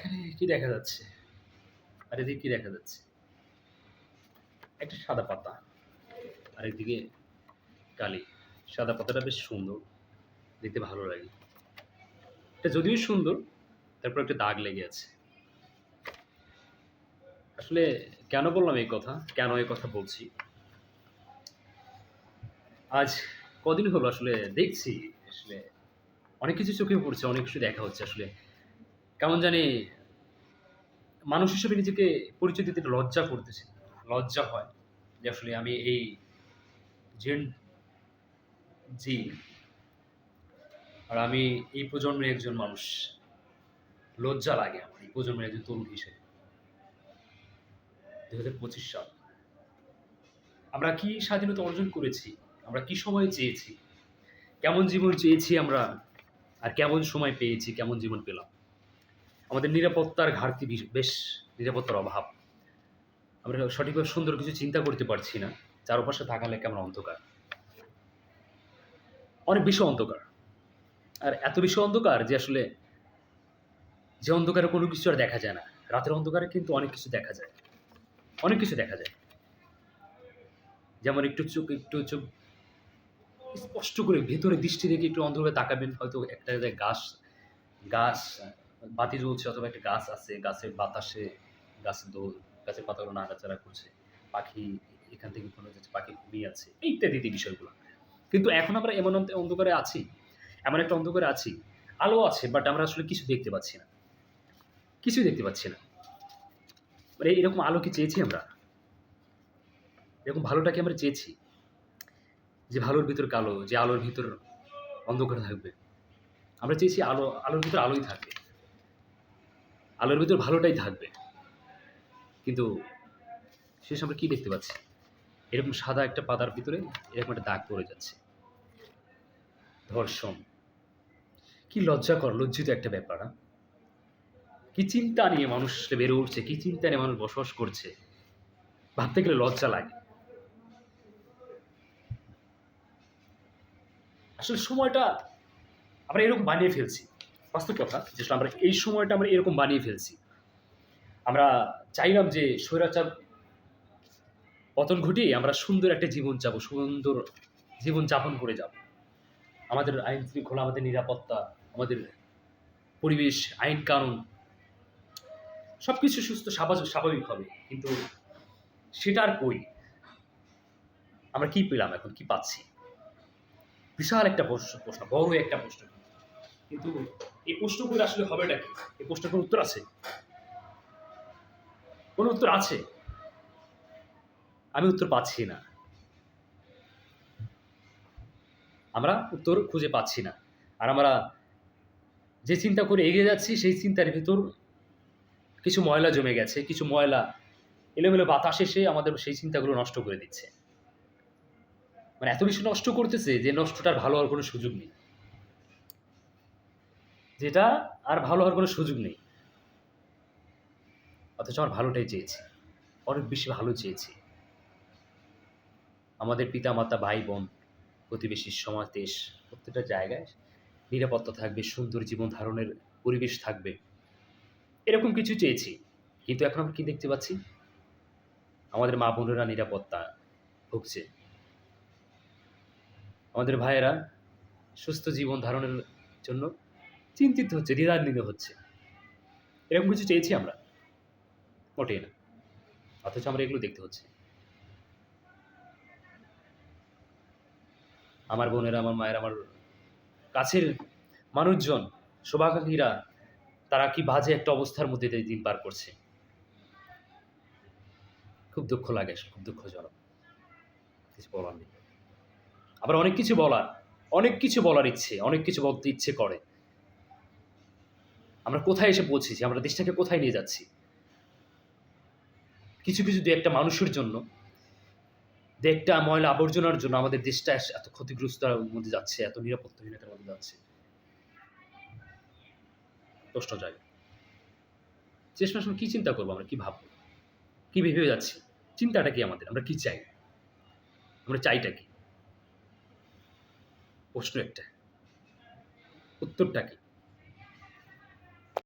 এখানে কি দেখা যাচ্ছে? আর এদিকে কি দেখা যাচ্ছে? একটা সাদা পাতা। আর এদিকে কালি। সাদা পাতাটা বেশ সুন্দর। দেখতে ভালো লাগে। এটা যদিও সুন্দর, তারপর একটা দাগ লেগে আছে। আসলে কেন বললাম এই কথা? কেন এই কথা বলছি? আজ কদিন হলো আসলে দেখছি, আসলে অনেক কিছু চোখে পড়ছে, অনেক কিছু দেখা হচ্ছে আসলে। কেমন জানি মানুষ হিসেবে নিজেকে পরিচয় দিতে লজ্জা করতেছে। লজ্জা হয় যে আসলে আমি এই জেন জি আর আমি এই প্রজন্মের একজন মানুষ। লজ্জা লাগে আমার এই প্রজন্মের একজন তরুণ হিসেবে। দুই হাজার পঁচিশ সাল। আমরা কি স্বাধীনতা অর্জন করেছি? আমরা কি সময় চেয়েছি? কেমন জীবন চেয়েছি আমরা? আর কেমন সময় পেয়েছি? কেমন জীবন পেলাম? আমাদের নিরাপত্তার ঘাটতি বিশ- নিরাপত্তার অভাব। আমরা সঠিকভাবে সুন্দর কিছু চিন্তা করতে পারছি না। চারপাশে থাকালে কেমন অন্ধকার? অনেক বেশি অন্ধকার। আর এত বেশি অন্ধকার যে আসলে যে অন্ধকারে কোনো কিছু আর দেখা যায় না। রাতের অন্ধকারে কিন্তু অনেক কিছু দেখা যায়। অনেক কিছু দেখা যায়। যেমন একটু চোখ একটু চোখ স্পষ্ট করে ভেতরে দৃষ্টি রেখে একটু অন্ধকারে তাকাবেন, হয়তো একটা জায়গায় গাছ গাছ বাতি জ্বলছে অথবা একটা গাছ আছে, গাছের বাতাসে গাছের দোল, গাছের পাতাগুলো নাড়াচাড়া করছে, পাখি এখান থেকে কোনো যাচ্ছে, পাখি ঘুমিয়ে আছে, ইত্যাদি ইত্যাদি বিষয়গুলো। কিন্তু এখন আমরা এমন অন্ধকারে আছি, এমন একটা অন্ধকারে আছি, আলো আছে বাট আমরা আসলে কিছু দেখতে পাচ্ছি না। কিছুই দেখতে পাচ্ছি না। মানে এরকম আলো কি চেয়েছি আমরা। এরকম ভালোটাকে আমরা চেয়েছি যে ভালোর ভিতর কালো, যে আলোর ভিতর অন্ধকার থাকবে। আমরা চেয়েছি আলো আলোর ভিতর আলোই থাকবে আলোর ভিতর ভালোটাই থাকবে। কিন্তু শেষ আমরা কি দেখতে পাচ্ছি? এরকম সাদা একটা পাতার ভিতরে এরকম একটা দাগ পড়ে যাচ্ছে। ধর্ষণ। কি লজ্জাকর, লজ্জিত একটা ব্যাপার? কি চিন্তা নিয়ে মানুষ বেড়ে উঠছে, কি চিন্তা নিয়ে মানুষ বসবাস করছে? ভাবতে গেলে লজ্জা লাগে। আসলে সময়টা আমরা এরকম বানিয়ে ফেলছি। বাস্তব কথা, যে আমরা এই সময়টা আমরা এরকম বানিয়ে ফেলছি। আমরা চাইলাম যে স্বৈরাচার পতন ঘটিয়ে আমরা সুন্দর একটা জীবন যাব, সুন্দর জীবন যাপন করে যাব। আমাদের আইন শৃঙ্খলা, আমাদের নিরাপত্তা, আমাদের পরিবেশ, আইন কানুন সব কিছু সুস্থ স্বাভাবিক স্বাভাবিক হবে। কিন্তু সেটা আর কই? আমরা কি পেলাম এখন? কি পাচ্ছি? বিশাল একটা প্রশ্ন প্রশ্ন, বড় একটা প্রশ্ন। কিন্তু এই প্রশ্ন করে আসলে হবেটা কি? এই প্রশ্নের কোনো উত্তর আছে? কোনো উত্তর আছে? আমি উত্তর পাচ্ছি না। আমরা উত্তর খুঁজে পাচ্ছি না। আর আমরা যে চিন্তা করে এগিয়ে যাচ্ছি, সেই চিন্তার ভিতর কিছু ময়লা জমে গেছে, কিছু ময়লা এলোমেলো বাতাস এসে আমাদের সেই চিন্তাগুলো নষ্ট করে দিচ্ছে। মানে এত বেশি নষ্ট করতেছে যে নষ্টটার ভালো হওয়ার কোনো সুযোগ নেই। যেটা আর ভালো হওয়ার কোনো সুযোগ নেই। অথচ আমার ভালোটাই চেয়েছি। অনেক বেশি ভালো চেয়েছি। আমাদের পিতা মাতা ভাই বোন প্রতিবেশী সমাজ, দেশ, প্রত্যেকটা জায়গায় নিরাপত্তা থাকবে, সুন্দর জীবন ধারণের পরিবেশ থাকবে। এরকম কিছু চেয়েছি। কিন্তু এখন আমরা কি দেখতে পাচ্ছি? আমাদের মা বোনেরা নিরাপত্তা ভুগছে। আমাদের ভাইয়েরা সুস্থ জীবন ধারণের জন্য চিন্তিত হচ্ছে দ্বিধান্বিত হচ্ছে। এরকম কিছু চেয়েছি আমরা। মোটেই না। অথচ আমরা এগুলো দেখতে হচ্ছে। আমার বোনেরা, আমার মায়ের, আমার কাছের মানুষজন, শুভাকাঙ্ক্ষীরা, তারা কি বাজে একটা অবস্থার মধ্যে দিন পার করছে? খুব দুঃখ লাগে খুব দুঃখজনক। কিছু বলার নেই। আবার অনেক কিছু বলার, অনেক কিছু বলার ইচ্ছে, অনেক কিছু বলতে ইচ্ছে করে। আমরা কোথায় এসে পৌঁছেছি? আমরা দেশটাকে কোথায় নিয়ে যাচ্ছি? কিছু কিছু দু একটা মানুষের জন্য দু একটা ময়লা আবর্জনার জন্য আমাদের দেশটা এত ক্ষতিগ্রস্তার মধ্যে যাচ্ছে, এত নিরাপত্তাহীনতার মধ্যে যাচ্ছে। প্রশ্ন যায় শেষ মাস কি চিন্তা করব আমরা? কি ভাববো? কি ভেবে যাচ্ছি? চিন্তাটা কি আমাদের? আমরা কি চাই? আমরা চাইটা কি? প্রশ্ন একটা। উত্তরটা কি?